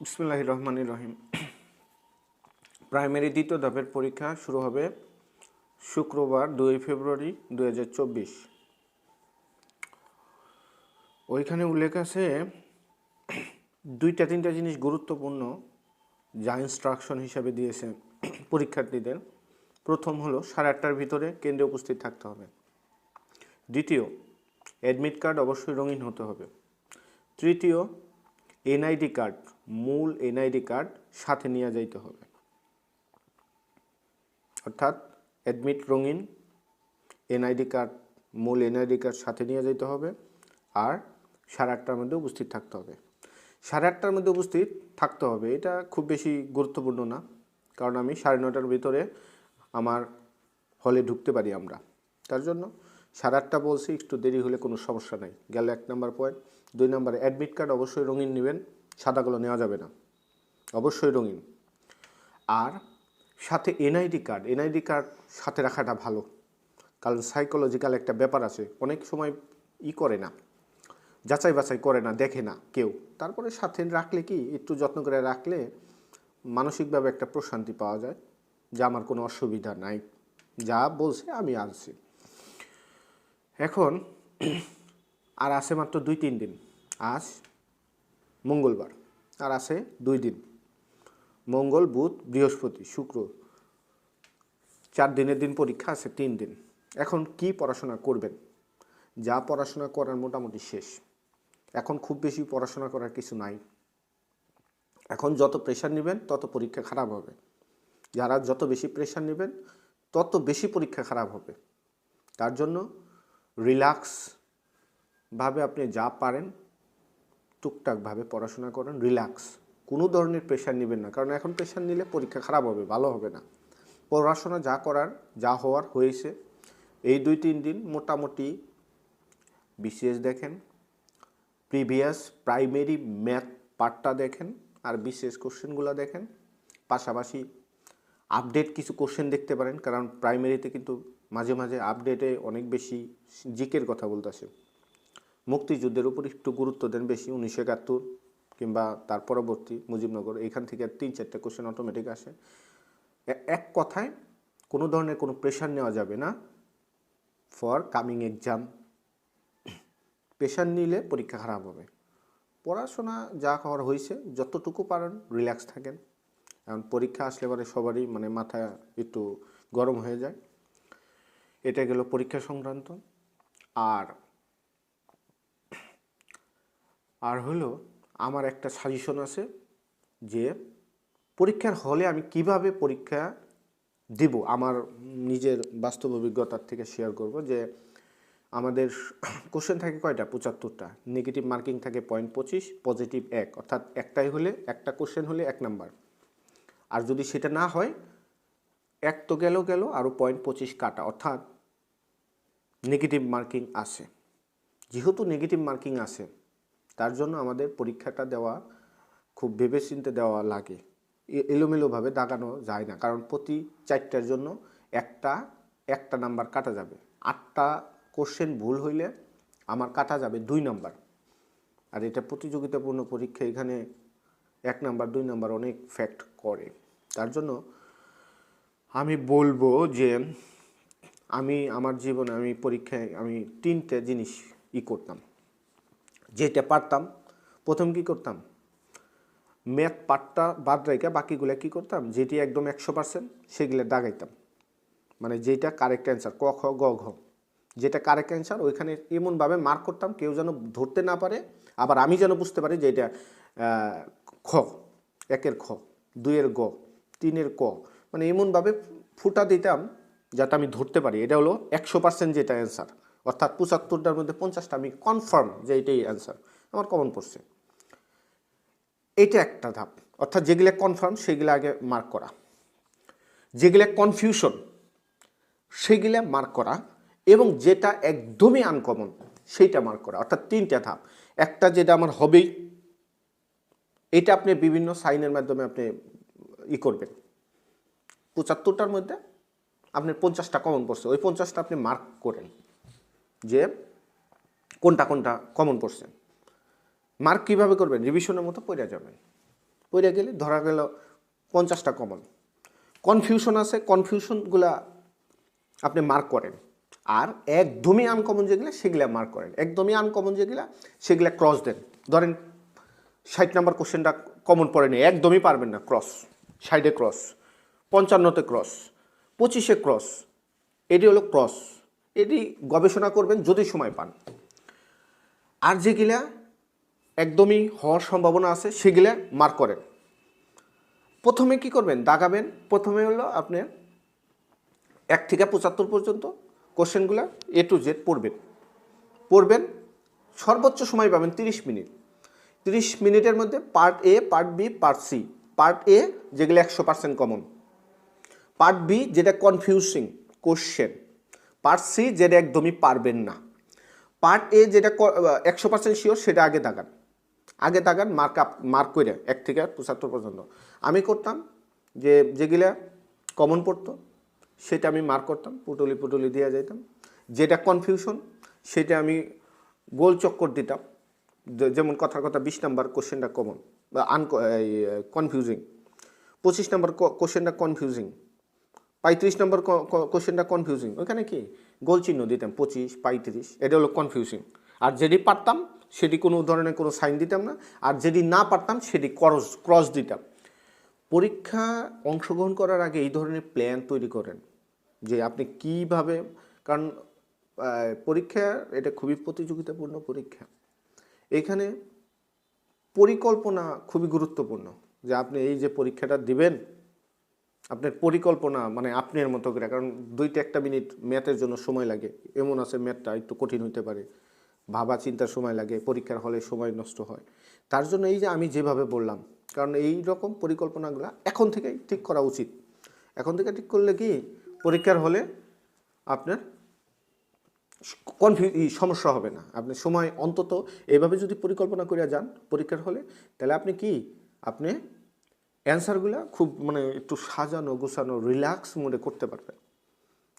বিসমুল্লাহ রহমান রহিম। প্রাইমারি দ্বিতীয় ধাপের পরীক্ষা শুরু হবে শুক্রবার দুই ফেব্রুয়ারি দু হাজার চব্বিশ। ওইখানে উল্লেখ আছে, দুইটা তিনটা জিনিস গুরুত্বপূর্ণ যা ইনস্ট্রাকশন হিসাবে দিয়েছে পরীক্ষার্থীদের। প্রথম হলো, সাড়ে আটটার ভিতরে কেন্দ্রে উপস্থিত থাকতে হবে। দ্বিতীয় অ্যাডমিট কার্ড অবশ্যই রঙিন হতে হবে। তৃতীয় এনআইডি কার্ড মূল এনআইডি কার্ড সাথে নিয়ে যাইতে হবে। অর্থাৎ অ্যাডমিট রঙিন এনআইডি কার্ড, মূল এনআইডি কার্ড সাথে নিয়ে যেতে হবে আর সাড়ে আটটার মধ্যে উপস্থিত থাকতে হবে। সাড়ে আটটার মধ্যে উপস্থিত থাকতে হবে, এটা খুব বেশি গুরুত্বপূর্ণ না, কারণ আমি সাড়ে নটার ভিতরে আমার হলে ঢুকতে পারি আমরা। তার জন্য সাড়ে আটটা বলছি, একটু দেরি হলে কোনো সমস্যা নাই। গেল এক নম্বর পয়েন্ট দুই নম্বরে অ্যাডমিট কার্ড অবশ্যই রঙিন নেবেন। সাদাগুলো নেওয়া যাবে না। অবশ্যই রঙিন। আর সাথে এনআইডি কার্ড। এনআইডি কার্ড সাথে রাখাটা ভালো। কারণ সাইকোলজিক্যাল একটা ব্যাপার আছে। অনেক সময় ই করে না। যাচাই বাছাই করে না, দেখে না কেউ। তারপরে সাথে রাখলে কি? একটু যত্ন করে রাখলে মানসিকভাবে একটা প্রশান্তি পাওয়া যায়। যা আমার কোনো অসুবিধা নাই। যা বলছে আমি আনছি। এখন আর আছে মাত্র দুই তিন দিন। আজ মঙ্গলবার আর আছে দুই দিন। মঙ্গল, বুধ, বৃহস্পতি, শুক্র। চার দিনের দিন পরীক্ষা আছে, তিন দিন। এখন কি পড়াশোনা করবেন? যা পড়াশোনা করার মোটামুটি শেষ। এখন খুব বেশি পড়াশোনা করার কিছু নাই। এখন যত প্রেশার নেবেন, তত পরীক্ষা খারাপ হবে। যারা যত বেশি প্রেশার নেবেন, তত বেশি পরীক্ষা খারাপ হবে। তার জন্য রিল্যাক্স ভাবে আপনি যা পারেন টুকটাকভাবে পড়াশোনা করেন রিল্যাক্স কোনো ধরনের প্রেশার নেবেন না, কারণ এখন প্রেশার নিলে পরীক্ষা খারাপ হবে, ভালো হবে না। পড়াশোনা যা করার, যা হওয়ার হয়েছে, এই দুই তিন দিন মোটামুটি বিসিএস দেখেন প্রিভিয়াস প্রাইমারি ম্যাথ পার্টটা দেখেন, আর বিসিএস কোশ্চেনগুলো দেখেন। পাশাপাশি আপডেট কিছু কোশ্চেন দেখতে পারেন, কারণ প্রাইমারিতে কিন্তু মাঝে মাঝে আপডেটে অনেক বেশি জিকের কথা বলতেছে। মুক্তিযুদ্ধের উপর একটু গুরুত্ব দেন বেশি উনিশশো একাত্তর কিংবা তার পরবর্তী মুজিবনগর। এখান থেকে তিন চারটে কোশ্চেন অটোমেটিক আসে। এক কথায় কোনো ধরনের কোনো প্রেশার নেওয়া যাবে না ফর কামিং এক্সাম প্রেশার নিলে পরীক্ষা খারাপ হবে। পড়াশোনা যা হওয়ার হয়েছে, যতটুকু পারেন রিল্যাক্স থাকেন। কারণ পরীক্ষা আসলে পরে সবারই মানে মাথা একটু গরম হয়ে যায়। এটা গেল পরীক্ষা সংক্রান্ত। আর আর হলো আমার একটা সাজেশন আছে যে পরীক্ষার হলে আমি কীভাবে পরীক্ষা দিব আমার নিজের বাস্তব অভিজ্ঞতার থেকে শেয়ার করব যে আমাদের কোশ্চেন থাকে কয়টা? পঁচাত্তরটা। নেগেটিভ মার্কিং থাকে পয়েন্ট পঁচিশ পজিটিভ এক। অর্থাৎ একটাই হলে, একটা কোশ্চেন হলে এক নাম্বার আর যদি সেটা না হয়, এক তো গেল গেল আরও পয়েন্ট পঁচিশ কাটা। অর্থাৎ নেগেটিভ মার্কিং আসে যেহেতু নেগেটিভ মার্কিং আসে তার জন্য আমাদের পরীক্ষাটা দেওয়া, খুব ভেবেচিন্তে দেওয়া লাগে। এলোমেলোভাবে দাগানো যায় না, কারণ প্রতি চারটার জন্য একটা একটা নাম্বার কাটা যাবে। আটটা কোশ্চেন ভুল হইলে আমার কাটা যাবে দুই নাম্বার। আর এটা প্রতিযোগিতাপূর্ণ পরীক্ষা, এখানে এক নাম্বার, দুই নাম্বার অনেক ফ্যাক্ট করে। তার জন্য আমি বলব যে, আমি, আমার জীবনে আমি পরীক্ষায় আমি তিনটে জিনিস ই করতাম। যেটা পারতাম, প্রথম কি করতাম? ম্যাথ পার্টটা বাদ রেখে বাকিগুলো কি করতাম? যেটি একদম একশো পার্সেন্ট সেগুলো দাগাইতাম। মানে যেটা কারেক্ট অ্যান্সার ক, খ, গ, ঘ। যেটা কারেক্ট অ্যান্সার ওইখানে এমনভাবে মার্ক করতাম, কেউ যেন ধরতে না পারে, আবার আমি যেন বুঝতে পারি যে এটা খ, একের খ, দুইয়ের গ, তিনের ক। মানে এমনভাবে ফুটা দিতাম যাতে আমি ধরতে পারি। এটা হলো একশো পার্সেন্ট যেটা অ্যান্সার অর্থাৎ পঁচাত্তরটার মধ্যে পঞ্চাশটা, আমি কনফার্ম যে এটাই অ্যান্সার আমার কমন পড়ছে এটা একটা ধাপ, অর্থাৎ যেগুলো কনফার্ম সেগুলো আগে মার্ক করা। যেগুলো কনফিউশন সেগুলো মার্ক করা এবং যেটা একদমই আনকমন সেইটা মার্ক করা, অর্থাৎ তিনটা ধাপ। একটা যেটা আমার হবেই, এটা আপনি বিভিন্ন সাইনের মাধ্যমে আপনি ই করবেন। পঁচাত্তরটার মধ্যে আপনি পঞ্চাশটা কমন পড়ছে ওই পঞ্চাশটা আপনি মার্ক করেন। যে কোনটা কোনটা কমন পড়ছে মার্ক কীভাবে করবেন? রিভিশনের মতো পড়ে যাবেন। পড়ে গেলে ধরা গেল পঞ্চাশটা কমন কনফিউশন আছে কনফিউশনগুলা আপনি মার্ক করেন। আর একদমই আনকমন যেগুলো, সেগুলা মার্ক করেন। একদমই আনকমন যেগুলা, সেগুলা ক্রস দেন। ধরেন ষাট নাম্বার কোশ্চেনটা কমন পড়েনি, একদমই পারবেন না ক্রস সাইডে ক্রস পঞ্চান্নতে ক্রস পঁচিশে ক্রস এটি হলো ক্রস এটি গবেষণা করবেন যদি সময় পান। আর যেগুলা একদমই হওয়ার সম্ভাবনা আছে সেগুলা মার্ক করেন। প্রথমে কি করবেন? দাগাবেন। প্রথমে হলো আপনি এক থেকে পঁচাত্তর পর্যন্ত কোশ্চেনগুলো এ টু জেড পড়বেন। পড়বেন, সর্বোচ্চ সময় পাবেন তিরিশ মিনিট। তিরিশ মিনিটের মধ্যে part A part B part C part A যেগুলো একশো পার্সেন্ট কমন পার্ট বি যেটা কনফিউজিং কোশ্চেন পার্ট সি যেটা একদমই পারবেন না। পার্ট এ যেটা একশো পার্সেন্ট শিওর সেটা আগে দাগান আগে দাগান মার্ক আপ মার্ক করে, এক থেকে পঁচাত্তর পর্যন্ত। আমি করতাম যে যেগুলা কমন পড়তো, সেটা আমি মার্ক করতাম, পুটলি পুটলি দিয়ে যেতাম যেটা কনফিউশন সেটা আমি গোল চক্কর দিতাম। যেমন কথার কথা, বিশ নাম্বার কোশ্চেনটা কমন বা আন কনফিউজিং পঁচিশ নাম্বার কোশ্চেনটা কনফিউজিং পঁয়ত্রিশ নম্বর কোশ্চেনটা কনফিউজিং ওখানে কি? গোল চিহ্ন দিতাম, পঁচিশ, পঁয়ত্রিশ, এটা হলো কনফিউজিং আর যেটি পারতাম, সেটি কোনো ধরনের কোনো সাইন দিতাম না। আর যেটি না পারতাম, সেটি ক্রস ক্রস দিতাম। পরীক্ষা অংশগ্রহণ করার আগে এই ধরনের প্ল্যান তৈরি করেন, যে আপনি কীভাবে, কারণ পরীক্ষা, এটা খুবই প্রতিযোগিতাপূর্ণ পরীক্ষা। এখানে পরিকল্পনা খুবই গুরুত্বপূর্ণ, যে আপনি এই যে পরীক্ষাটা দিবেন আপনার পরিকল্পনা মানে আপনার মতো করে, কারণ দুইটা একটা মিনিট ম্যাথের জন্য সময় লাগে। এমন আছে ম্যাথটা একটু কঠিন হতে পারে। ভাবা চিন্তার সময় লাগে, পরীক্ষার হলে সময় নষ্ট হয়। তার জন্য এই যে আমি যেভাবে বললাম, কারণ এই রকম পরিকল্পনাগুলো এখন থেকেই ঠিক করা উচিত। এখন থেকে ঠিক করলে কি, পরীক্ষার হলে আপনার কনফিউ সমস্যা হবে না। আপনি সময় অন্তত এভাবে যদি পরিকল্পনা করিয়া যান পরীক্ষার হলে, তাহলে আপনি কি, আপনি অ্যান্সারগুলো খুব মানে একটু সাজানো, গোছানো, রিল্যাক্স মোডে করতে পারবেন।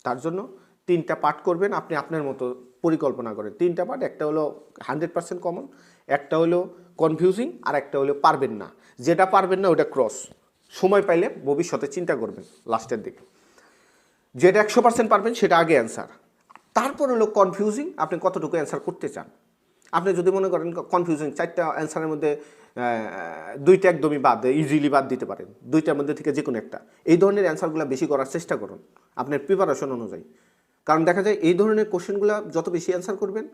তার জন্য তিনটা পার্ট করবেন, আপনি আপনার মতো পরিকল্পনা করেন। তিনটা পার্ট একটা হলো হান্ড্রেড পার্সেন্ট কমন, একটা হলো কনফিউজিং, আর একটা হলো পারবেন না। যেটা পারবেন না, ওটা ক্রস। সময় পাইলে ভবিষ্যতে চিন্তা করবেন, লাস্টের দিকে। যেটা একশো পার্সেন্ট পারবেন, সেটা আগে অ্যান্সার। তারপর হলো কনফিউজিং, আপনি কতটুকু অ্যান্সার করতে চান। আপনি যদি মনে করেন কনফিউজিং চারটা অ্যান্সারের মধ্যে দুইটা একদমই বাদ ইজিলি বাদ দিতে পারেন। দুইটার মধ্যে থেকে যে কোনো একটা। এই ধরনের অ্যান্সারগুলো বেশি করার চেষ্টা করুন, আপনার প্রিপারেশন অনুযায়ী। কারণ দেখা যায়, এই ধরনের কোশ্চেনগুলো যত বেশি অ্যান্সার করবেন,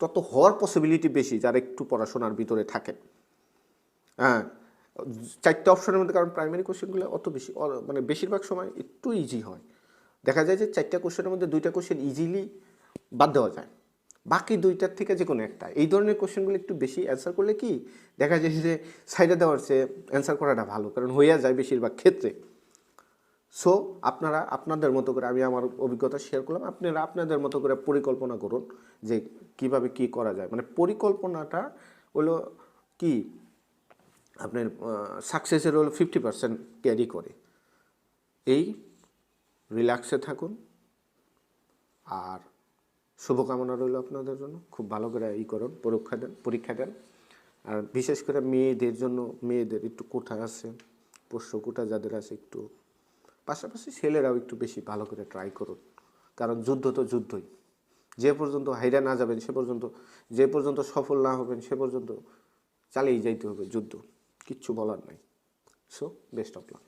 তত হওয়ার পসিবিলিটি বেশি যারা একটু পড়াশোনার ভিতরে থাকেন। হ্যাঁ চারটে অপশনের মধ্যে, কারণ প্রাইমারি কোশ্চেনগুলো অত বেশি মানে বেশিরভাগ সময় একটু ইজি হয়। দেখা যায় যে চারটা কোশ্চেনের মধ্যে দুইটা কোশ্চেন ইজিলি বাদ দেওয়া যায়। বাকি দুইটার থেকে যে কোনো একটা। এই ধরনের কোশ্চেনগুলো একটু বেশি অ্যান্সার করলে কি? দেখা যায় যে সাইডে দেওয়ার চেয়ে অ্যান্সার করাটা ভালো, কারণ হইয়া যায় বেশিরভাগ ক্ষেত্রে। সো আপনারা, আপনাদের মতো করে আমি আমার অভিজ্ঞতা শেয়ার করলাম। আপনারা আপনাদের মতো করে পরিকল্পনা করুন যে কীভাবে কি করা যায়। মানে পরিকল্পনাটা হলো কি? আপনার সাকসেসের হলো ফিফটি পার্সেন্ট ক্যারি করে। এই রিল্যাক্সে থাকুন। আর শুভকামনা রইল আপনাদের জন্য। খুব ভালো করে ই করুন, পরীক্ষা দেন পরীক্ষা দেন। আর বিশেষ করে মেয়েদের জন্য, মেয়েদের একটু কোঠা আছে, পোষ্য কোঠা যাদের আছে একটু, পাশাপাশি ছেলেরাও একটু বেশি ভালো করে ট্রাই করুন। কারণ যুদ্ধ তো যুদ্ধই। যে পর্যন্ত হাইরা না যাবেন, সে পর্যন্ত, যে পর্যন্ত সফল না হবেন, সে পর্যন্ত চালিয়ে যাইতে হবে যুদ্ধ। কিচ্ছু বলার নাই। So best of luck